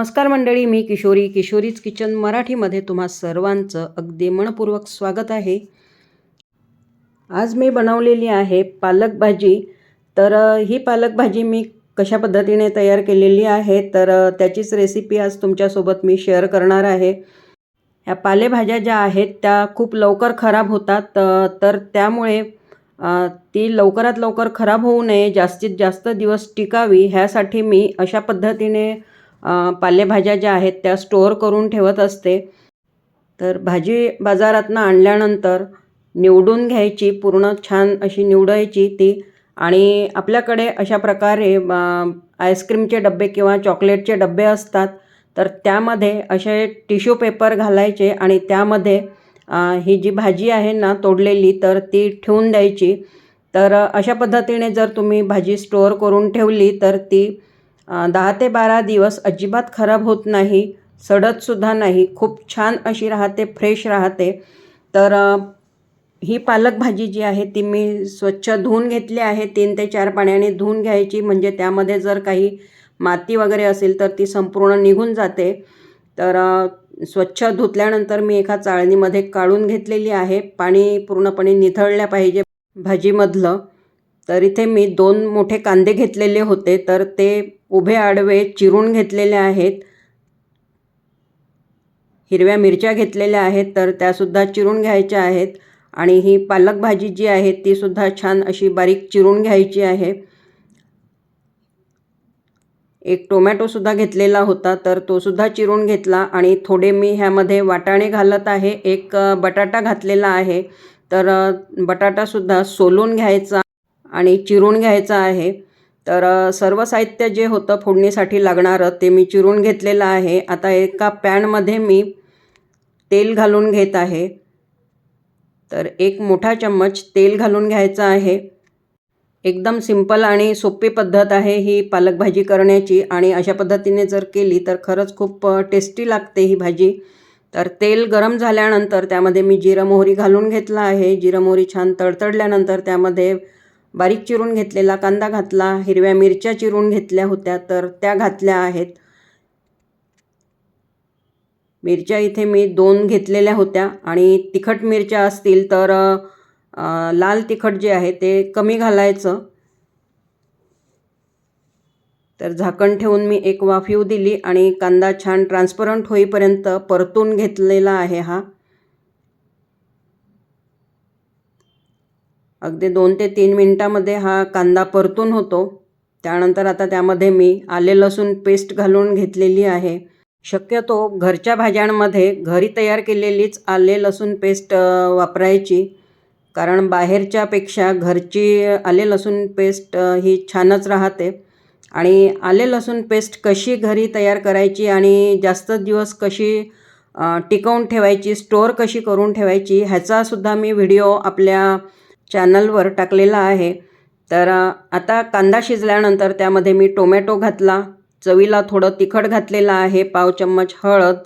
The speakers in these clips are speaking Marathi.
नमस्कार मंडळी मी किशोरी. किशोरीज किचन मराठीमध्ये तुम्हा सर्वांचं अगदी मनपूर्वक स्वागत आहे. आज मी बनवलेली आहे पालक भाजी. तर ही पालक भाजी मी कशा पद्धतीने तयार केलेली आहे तर त्याचीच रेसिपी आज तुमच्यासोबत मी शेअर करणार आहे. ह्या पालेभाज्या ज्या आहेत त्या खूप लवकर खराब होतात तर त्यामुळे ती लवकरात लवकर खराब होऊ नये जास्तीत जास्त दिवस टिकावी ह्यासाठी मी अशा पद्धतीने पालेभाज्या ज्या आहेत त्या स्टोअर करून ठेवत असते. तर भाजी बाजारातनं आणल्यानंतर निवडून घ्यायची पूर्ण छान अशी निवडायची ती आणि आपल्याकडे अशा प्रकारे आईस्क्रीमचे डबे किंवा चॉकलेटचे डबे असतात. तर त्यामध्ये असे टिश्यू पेपर घालायचे आणि त्यामध्ये ही जी भाजी आहे ना तोडलेली तर ती ठेवून द्यायची. तर अशा पद्धतीने जर तुम्ही भाजी स्टोअर करून ठेवली तर ती दहा ते बारा दिवस अजिबात खराब होत नाही सडतसुद्धा नाही. खूप छान अशी राहते फ्रेश राहते. तर ही पालक भाजी जी आहे ती मी स्वच्छ धुवून घेतली आहे. तीन ते चार पाण्याने धुवून घ्यायची. म्हणजे त्यामध्ये जर काही माती वगैरे असेल तर ती संपूर्ण निघून जाते. तर स्वच्छ धुतल्यानंतर मी एका चाळणीमध्ये काढून घेतलेली आहे. पाणी पूर्णपणे निथळल्या पाहिजे भाजीमधलं. तर इथे मी दोन मोठे कांदे घेतलेले होते तर ते उभे आडवे चिरून घेतलेले आहेत. हिरव्या मिरच्या घेतलेल्या आहेत तर त्यासुद्धा चिरून घ्यायच्या आहेत. आणि ही पालक भाजी जी आहे तीसुद्धा छान अशी बारीक चिरून घ्यायची आहे. एक टोमॅटोसुद्धा घेतलेला होता तर तोसुद्धा चिरून घेतला. आणि थोडे मी ह्यामध्ये वाटाणे घालत आहे. एक बटाटा घातलेला आहे तर बटाटासुद्धा सोलून घ्यायचा. आणि चिरून घ्यायचा आहे. तर सर्व साहित्य जे होतं फोडणीसाठी लागणारं ते मी चिरून घेतलेलं आहे. आता एका पॅनमध्ये मी तेल घालून घेत आहे. तर एक मोठा चम्मच तेल घालून घ्यायचं आहे. एकदम सिंपल आणि सोपी पद्धत आहे ही पालक भाजी करण्याची आणि अशा पद्धतीने जर केली तर खरंच खूप टेस्टी लागते ही भाजी. तर तेल गरम झाल्यानंतर त्यामध्ये मी जिरं मोहरी घालून घेतला आहे. जिरं मोहरी छान तडतडल्यानंतर त्यामध्ये बारीक चिरून घेतलेला कांदा घातला हिरव्या मिरच्या चिरून घेतल्या होत्या तर त्या घातल्या आहेत. मिरच्या इथे मी दोन घेतलेल्या होत्या आणि तिखट मिरच्या असतील तर लाल तिखट जे आहे ते कमी घालायचं. तर झाकण ठेवून मी एक वाफ येऊ दिली आणि कांदा छान ट्रान्सपरंट होईपर्यंत परतून घेतलेला आहे हा. अगदी दोन ते तीन मिनटामध्ये हा कांदा परतून होतो. त्यानंतर आता त्यामध्ये मी आले लसूण पेस्ट घालून घेतलेली आहे. शक्यतो घरच्या भाज्यांमध्ये घरी तयार केलेलीच आले लसूण पेस्ट वापरायची. कारण बाहेरच्यापेक्षा घरची आले लसूण पेस्ट ही छानच राहते. आणि आले लसूण पेस्ट कशी घरी तयार करायची आणि जास्त दिवस कशी टिकवून ठेवायची स्टोअर कशी करून ठेवायची ह्याचासुद्धा मी व्हिडिओ आपल्या चॅनलवर टाकलेला आहे. तर आता कांदा शिजल्यानंतर त्यामध्ये मी टोमॅटो घातला. चवीला थोडं तिखट घातलेलं आहे. पाव चम्मच हळद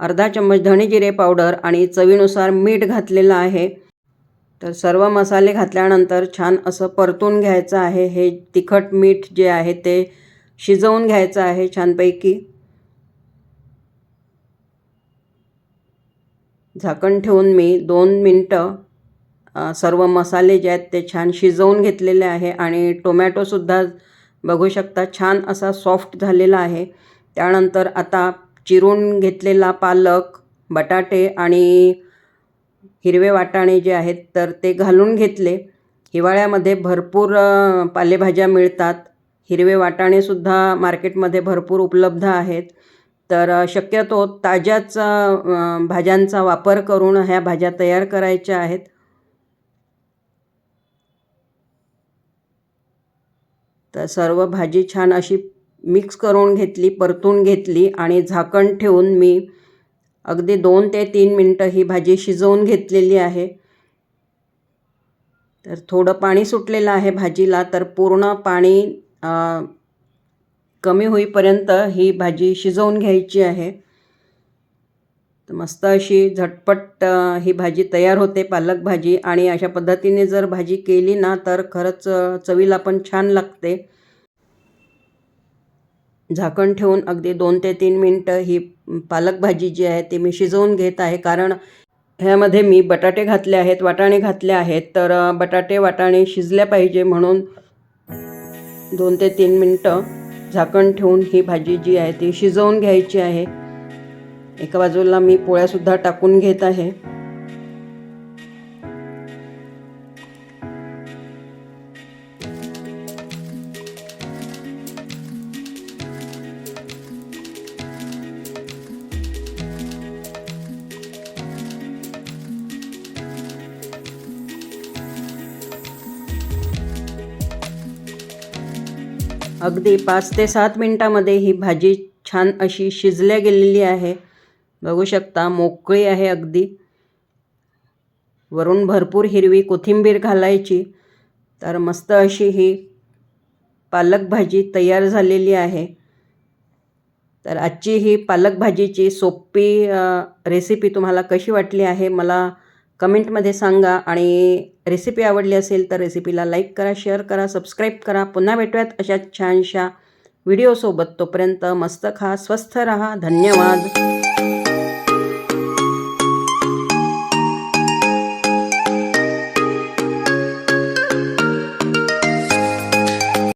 अर्धा चम्मच धणे जिरे पावडर आणि चवीनुसार मीठ घातलेलं आहे. तर सर्व मसाले घातल्यानंतर छान असं परतून घ्यायचं आहे. हे तिखट मीठ जे आहे ते शिजवून घ्यायचं आहे छानपैकी. झाकण ठेवून मी दोन मिनटं सर्व मसाले जे आहेत ते छान शिजवून घेतलेले आहे आणि टोमॅटोसुद्धा बघू शकता छान असा सॉफ्ट झालेला आहे. त्यानंतर आता चिरून घेतलेला पालक बटाटे आणि हिरवे वाटाणे जे आहेत तर ते घालून घेतले. हिवाळ्यामध्ये भरपूर पालेभाज्या मिळतात. हिरवे वाटाणेसुद्धा मार्केटमध्ये भरपूर उपलब्ध आहेत. तर शक्यतो ताज्याच भाज्यांचा वापर करून ह्या भाज्या तयार करायच्या आहेत. तर सर्व भाजी छान अशी मिक्स करून घेतली परतून घेतली आणि झाकण ठेवून मी अगदी दोन ते तीन मिनटं ही भाजी शिजवून घेतलेली आहे. तर थोडं पाणी सुटलेलं आहे भाजीला तर पूर्ण पाणी कमी होईपर्यंत ही भाजी शिजवून घ्यायची आहे. तर मस्त अशी झटपट ही भाजी तयार होते पालक भाजी. आणि अशा पद्धतीने जर भाजी केली ना तर खरंच चवीला पण छान लागते. झाकण ठेवून अगदी दोन ते तीन मिनटं ही पालक भाजी जी आहे ती मी शिजवून घेत आहे. कारण ह्यामध्ये मी बटाटे घातले आहेत वाटाणे घातले आहेत. तर बटाटे वाटाणे शिजल्या पाहिजे म्हणून दोन ते तीन मिनटं झाकण ठेवून ही भाजी जी आहे ती शिजवून घ्यायची आहे. एका बाजूला मी पोळ्यासुद्धा टाकून घेत आहे. अगदी पाच ते सात मिनटामध्ये ही भाजी छान अशी शिजल्या गेलेली आहे. बघू शकता मोकळी आहे अगदी. वरून भरपूर हिरवी कोथिंबीर घालायची. तर मस्त अशी ही पालक भाजी तयार झालेली आहे. तर आजची ही पालक भाजीची सोपी रेसिपी तुम्हाला कशी वाटली आहे मला कमेंटमध्ये सांगा. आणि रेसिपी आवडली असेल तर रेसिपीला लाईक करा शेअर करा सबस्क्राईब करा. पुन्हा भेटूयात अशा छानशा व्हिडिओसोबत तोपर्यंत मस्त खा स्वस्थ रहा. धन्यवाद.